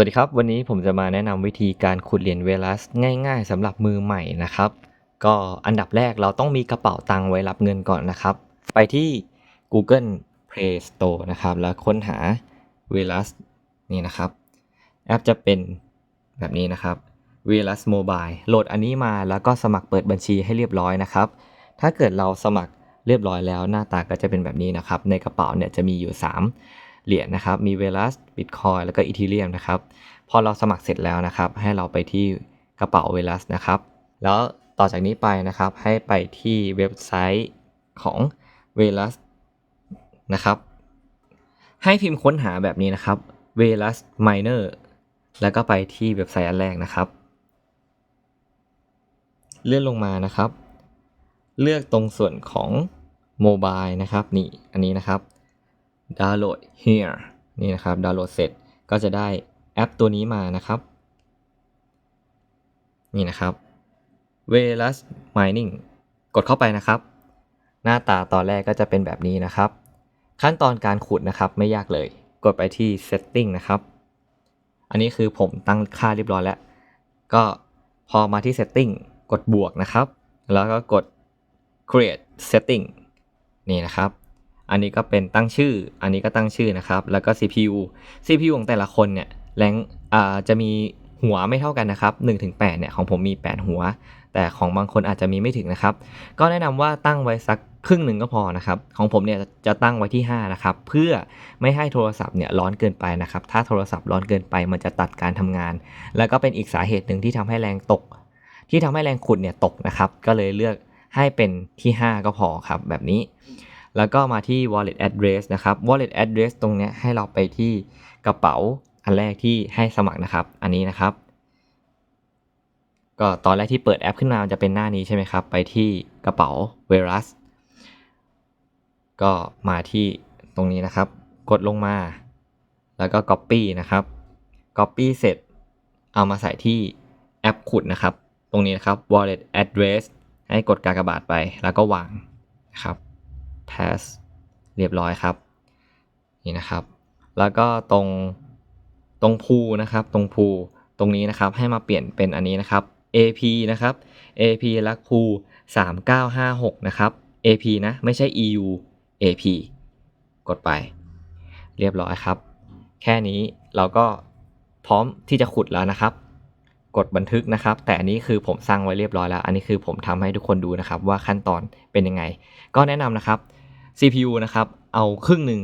สวัสดีครับ วันนี้ผมจะมาแนะนำวิธีการขุดเหรียญเวลัสง่ายๆสำหรับมือใหม่นะครับ ก็อันดับแรกเราต้องมีกระเป๋าตังค์ไว้รับเงินก่อนนะครับ ไปที่ Google Play Store นะครับ แล้วค้นหา v e l a s นี่นะครับ แอปจะเป็นแบบนี้นะครับ v e l a s Mobile โหลดอันนี้มาแล้วก็สมัครเปิดบัญชีให้เรียบร้อยนะครับ ถ้าเกิดเราสมัครเรียบร้อยแล้วหน้าตาก็จะเป็นแบบนี้นะครับ ในกระเป๋าเนี่ยจะมีอยู่ 3 เหรียญนะครับ มี v e l a s Bitcoin แล้วก็ Ethereum นะครับ พอเราสมัครเสร็จแล้วนะครับ ให้เราไปที่กระเป๋า v e l a s นะครับ แล้วต่อจากนี้ไปนะครับ ให้ไปที่เว็บไซต์ของ v e l a s นะครับ ให้พิมพ์ค้นหาแบบนี้นะครับ v e l a s Miner แล้วก็ไปที่เว็บไซต์อันแรกนะครับ เลื่อนลงมานะครับ เลือกตรงส่วนของโมบายนะครับนี่อันนี้นะครับ download here นี่นะครับ ดาวน์โหลดเสร็จก็จะได้แอปตัวนี้มานะครับ นี่นะครับ v e l a s Mining กดเข้าไปนะครับ หน้าตาตอนแรกก็จะเป็นแบบนี้นะครับ ขั้นตอนการขุดนะครับไม่ยากเลย กดไปที่ setting นะครับ อันนี้คือผมตั้งค่าเรียบร้อยแล้ว ก็พอมาที่ setting กดบวกนะครับ แล้วก็กด create setting นี่นะครับ อันนี้ก็เป็นตั้งชื่อ อันนี้ก็ตั้งชื่อนะครับ แล้วก็ CPU CPU ของแต่ละคนเนี่ยแรงอ่าจะมีหัวไม่เท่ากันนะครับ1-8เนี่ยของผมมี 8 หัว แต่ของบางคนอาจจะมีไม่ถึงนะครับ ก็แนะนำว่าตั้งไว้สักครึ่งหนึ่งก็พอนะครับ ของผมเนี่ยจะตั้งไว้ที่ 5 นะครับ เพื่อไม่ให้โทรศัพท์เนี่ยร้อนเกินไปนะครับ ถ้าโทรศัพท์ร้อนเกินไปมันจะตัดการทำงาน แล้วก็เป็นอีกสาเหตุหนึ่งที่ทำให้แรงตก ที่ทำให้แรงขุดเนี่ยตกนะครับ ก็เลยเลือกให้เป็นที่ 5 ก็พอครับแบบนี้ แล้วก็มาที่ wallet address นะครับ wallet address ตรงนี้ให้เราไปที่กระเป๋าอันแรกที่ให้สมัครนะครับ อันนี้นะครับ ก็ตอนแรกที่เปิดแอปขึ้นมาจะเป็นหน้านี้ใช่ไหมครับ ไปที่กระเป๋า v e r u s ก็มาที่ตรงนี้นะครับ กดลงมา แล้วก็ copy นะครับ copy เสร็จ เอามาใส่ที่แอปขุดนะครับ ตรงนี้นะครับ wallet address ให้กดกากบาทไปแล้วก็วางนะครับ pass เรียบร้อยครับ นี่นะครับ แล้วก็ตรงตรงพูนะครับ ตรงพูตรงนี้นะครับให้มาเปลี่ยนเป็นอันนี้นะครับ AP นะครับ AP ลักพู3956 นะครับ AP นะ ไม่ใช่ EU AP กดไป เรียบร้อยครับ แค่นี้เราก็พร้อมที่จะขุดแล้วนะครับ กดบันทึกนะครับ แต่อันนี้คือผมสร้างไว้เรียบร้อยแล้ว อันนี้คือผมทำให้ทุกคนดูนะครับ ว่าขั้นตอนเป็นยังไง ก็แนะนำนะครับ CPU นะครับ เอาครึ่งหนึ่ง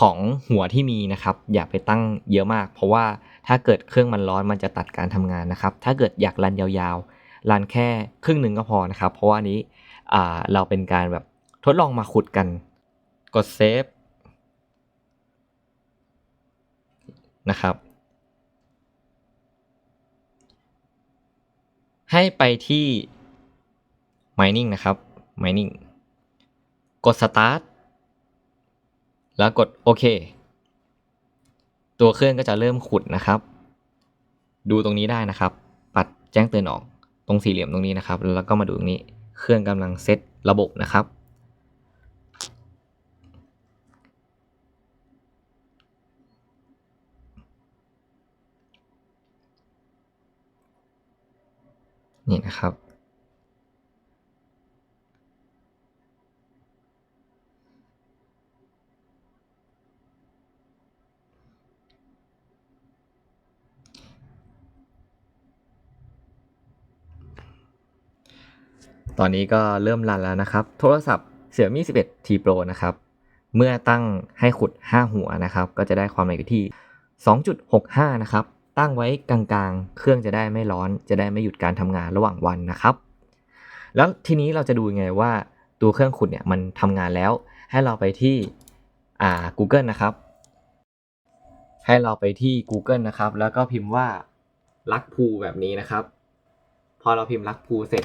ของหัวที่มีนะครับ อย่าไปตั้งเยอะมาก เพราะว่าถ้าเกิดเครื่องมันร้อนมันจะตัดการทำงานนะครับ ถ้าเกิดอยากรันยาวๆรันแค่ครึ่งหนึ่งก็พอนะครับ เพราะว่านี้เราเป็นการแบบทดลองมาขุดกัน กดเซฟนะครับ ให้ไปที่ mining นะครับ mining กด start แล้วกดโอเค ตัวเครื่องก็จะเริ่มขุดนะครับ ดูตรงนี้ได้นะครับ ปัดแจ้งเตือนออกตรงสี่เหลี่ยมตรงนี้นะครับ แล้วก็มาดูตรงนี้ เครื่องกำลังเซตระบบนะครับนี่นะครับ ตอนนี้ก็เริ่มรันแล้วนะครับ โทรศัพท์ Xiaomi 11 T Pro นะครับ เมื่อตั้งให้ขุด 5 หัวนะครับ ก็จะได้ความเร็วอยู่ที่ 2.65 นะครับ ตั้งไว้กลางๆ เครื่องจะได้ไม่ร้อน จะได้ไม่หยุดการทำงานระหว่างวันนะครับ แล้วทีนี้เราจะดูยังไงว่าตัวเครื่องขุดเนี่ยมันทำงานแล้ว ให้เราไปที่อ่า Google นะครับ ให้เราไปที่ Google นะครับ แล้วก็พิมพ์ว่าลักพูแบบนี้นะครับ พอเราพิมพ์ลักพูเสร็จ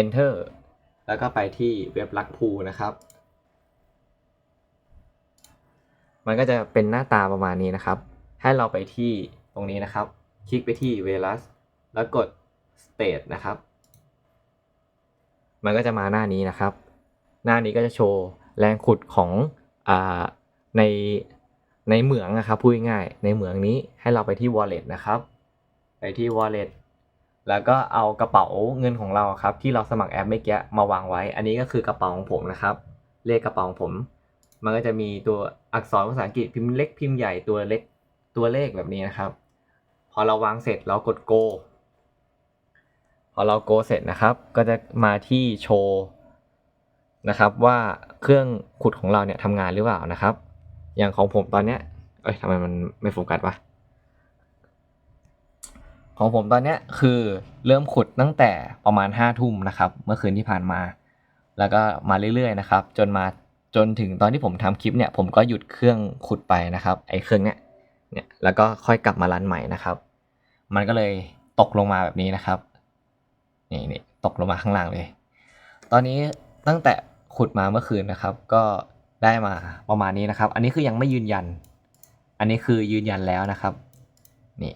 enter แล้วก็ไปที่เว็บลักพูนะครับ มันก็จะเป็นหน้าตาประมาณนี้นะครับ ให้เราไปที่ตรงนี้นะครับ คลิกไปที่ v e l a s แล้วกด state นะครับ มันก็จะมาหน้านี้นะครับ หน้านี้ก็จะโชว์แรงขุดของอ่าในในเหมืองนะครับพูดง่ายๆในเหมืองนี้ให้เราไปที่ wallet นะครับ ไปที่ wallet แล้วก็เอากระเป๋าเงินของเราครับที่เราสมัครแอปเมื่อกี้มาวางไว้ อันนี้ก็คือกระเป๋าของผมนะครับ เลขกระเป๋าของผม มันก็จะมีตัวอักษรภาษาอังกฤษพิมพ์เล็กพิมพ์ใหญ่ตัวเล็กตัวเลขแบบนี้นะครับ พอเราวางเสร็จเรากด go พอเรา go เสร็จนะครับ ก็จะมาที่โชว์นะครับว่าเครื่องขุดของเราเนี่ยทำงานหรือเปล่านะครับ อย่างของผมตอนเนี้ยเอ้ยทำไมมันไม่โฟกัสวะ ของผมตอนเนี้ยคือเริ่มขุดตั้งแต่ประมาณห้าทุ่มนะครับ เมื่อคืนที่ผ่านมา แล้วก็มาเรื่อยๆนะครับ จนมาจนถึงตอนที่ผมทำคลิปเนี่ย ผมก็หยุดเครื่องขุดไปนะครับ ไอ้เครื่องเนี้ยเนี่ยแล้วก็ค่อยกลับมารันใหม่นะครับ มันก็เลยตกลงมาแบบนี้นะครับนี่นี่ตกลงมาข้างล่างเลย ตอนนี้ตั้งแต่ขุดมาเมื่อคืนนะครับ ก็ได้มาประมาณนี้นะครับ อันนี้คือยังไม่ยืนยัน อันนี้คือยืนยันแล้วนะครับ นี่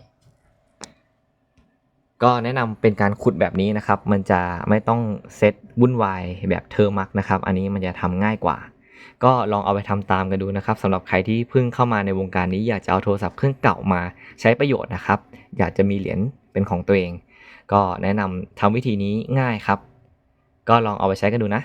ก็แนะนำเป็นการขุดแบบนี้นะครับ มันจะไม่ต้องเซตวุ่นวายแบบเทอร์มักนะครับ อันนี้มันจะทำง่ายกว่า ก็ลองเอาไปทำตามกันดูนะครับสำหรับใครที่เพิ่งเข้ามาในวงการนี้อยากจะเอาโทรศัพท์เครื่องเก่ามาใช้ประโยชน์นะครับ อยากจะมีเหรียญเป็นของตัวเอง ก็แนะนำทำวิธีนี้ง่ายครับ ก็ลองเอาไปใช้กันดูนะ